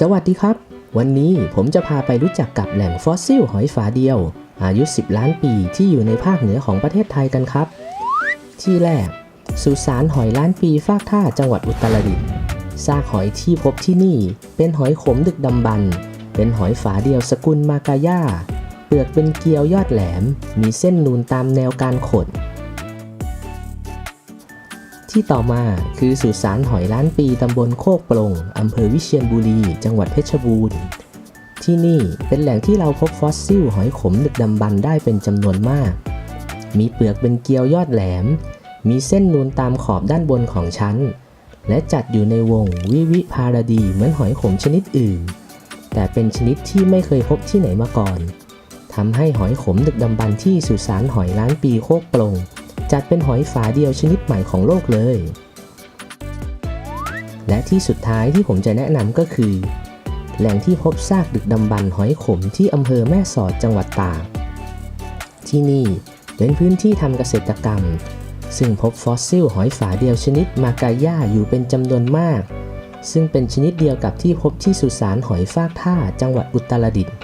สวัสดีครับ วันนี้ผมจะพาไปรู้จักกับแหล่งฟอสซิลหอยฝาเดียว อายุ 10 ล้านปีที่อยู่ในภาคเหนือของประเทศไทยกันครับ ที่แรก สุสานหอยล้านปีฟากท่าจังหวัดอุตรดิตถ์ซากหอยที่พบที่นี่ เป็นหอยขมดึกดำบรรเป็นหอยฝาเดียวสกุลมากาย่าเปลือกเป็นเกลียวยอดแหลม มีเส้นนูนตามแนวการขด ที่ต่อมาคือสุสานหอยล้านปีตำบลโคกปลงอำเภอวิเชียรบุรี จังหวัดเพชรบูรณ์ ที่นี่เป็นแหล่งที่เราพบฟอสซิลหอยขมดึกดำบรรพ์ได้เป็นจำนวนมาก มีเปลือกเป็นเกลียวยอดแหลม มีเส้นนูนตามขอบด้านบนของชั้น และจัดอยู่ในวงวิวิพาราดีเหมือนหอยขมชนิดอื่น แต่เป็นชนิดที่ไม่เคยพบที่ไหนมาก่อนทำให้หอยขมดึกดำบรรที่สุสานหอยล้านปีโคกปลง จัดเป็นหอยฝาเดียวชนิดใหม่ของโลกเลย และที่สุดท้ายที่ผมจะแนะนำก็คือ แหล่งที่พบซากดึกดำบรรพ์หอยขมที่อำเภอแม่สอดจังหวัดตาก ที่นี่เป็นพื้นที่ทำเกษตรกรรม ซึ่งพบฟอสซิลหอยฝาเดียวชนิดมากาย่าอยู่เป็นจำนวนมาก ซึ่งเป็นชนิดเดียวกับที่พบที่สุสานหอยฟากท่าจังหวัดอุตรดิตถ์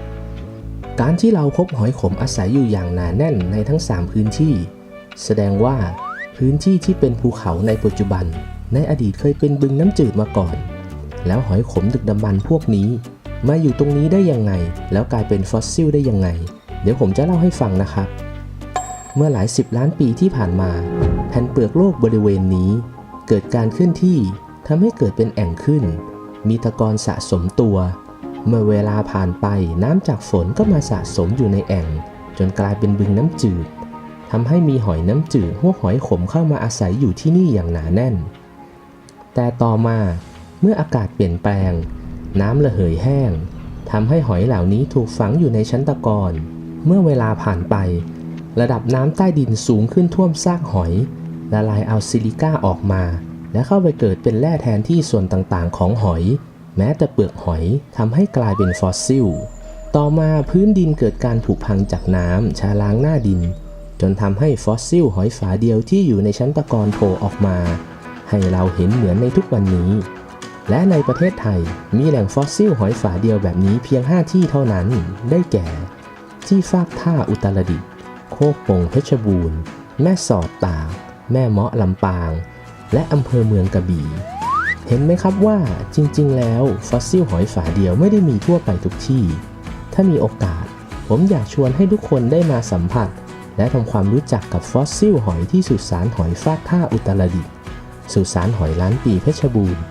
การที่เราพบหอยขมอาศัยอยู่อย่างหนาแน่นในทั้ง 3 พื้นที่ แสดงว่าพื้นที่ที่เป็นภูเขาในปัจจุบัน ในอดีตเคยเป็นบึงน้ำจืดมาก่อน แล้วหอยขมดึกดำบรรพ์พวกนี้ มาอยู่ตรงนี้ได้ยังไง แล้วกลายเป็นฟอสซิลได้ยังไง เดี๋ยวผมจะเล่าให้ฟังนะครับ เมื่อหลายสิบล้านปีที่ผ่านมา แผ่นเปลือกโลกบริเวณนี้ เกิดการเคลื่อนที่ทำให้เกิดเป็นแอ่งขึ้น มีตะกอนสะสมตัว เมื่อเวลาผ่านไปน้ำจากฝนก็มาสะสมอยู่ในแอ่ง จนกลายเป็นบึงน้ำจืด ทำให้มีหอยน้ำจืดพวกหอยขมเข้ามาอาศัยอยู่ที่นี่อย่างหนาแน่น แต่ต่อมาเมื่ออากาศเปลี่ยนแปลง น้ำระเหยแห้งทำให้หอยเหล่านี้ถูกฝังอยู่ในชั้นตะกอนเมื่อเวลาผ่านไป ระดับน้ำใต้ดินสูงขึ้นท่วมซากหอยละลายเอาซิลิก้าออกมา และเข้าไปเกิดเป็นแร่แทนที่ส่วนต่างๆ ของหอย แม้แต่เปลือกหอยทำให้กลายเป็นฟอสซิล ต่อมาพื้นดินเกิดการผุพังจากน้ำชาล้างหน้าดิน จนทำให้ฟอสซิลหอยฝาเดียวที่อยู่ในชั้นตะกอนโผล่ออกมา ให้เราเห็นเหมือนในทุกวันนี้ และในประเทศไทยมีแหล่งฟอสซิลหอยฝาเดียวแบบนี้เพียง 5 ที่เท่านั้น ได้แก่ ที่ฟากท่าอุตรดิตถ์โคกปงเพชรบูรณ์ แม่สอดตากแม่เมาะลำปาง และอำเภอเมืองกระบี่เห็นไหมครับว่าจริงๆ แล้วฟอสซิลหอยฝาเดียวไม่ได้มีทั่วไปทุกที่ ถ้ามีโอกาส ผมอยากชวนให้ทุกคนได้มาสัมผัส และทำความรู้จักกับฟอสซิลหอยที่สุสานหอยฟากท่าอุตรดิตถ์สุสานหอยล้านปีเพชรบูรณ์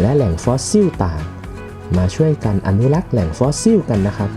และแหล่งฟอสซิลต่าง มาช่วยกันอนุรักษ์แหล่งฟอสซิลกันนะครับ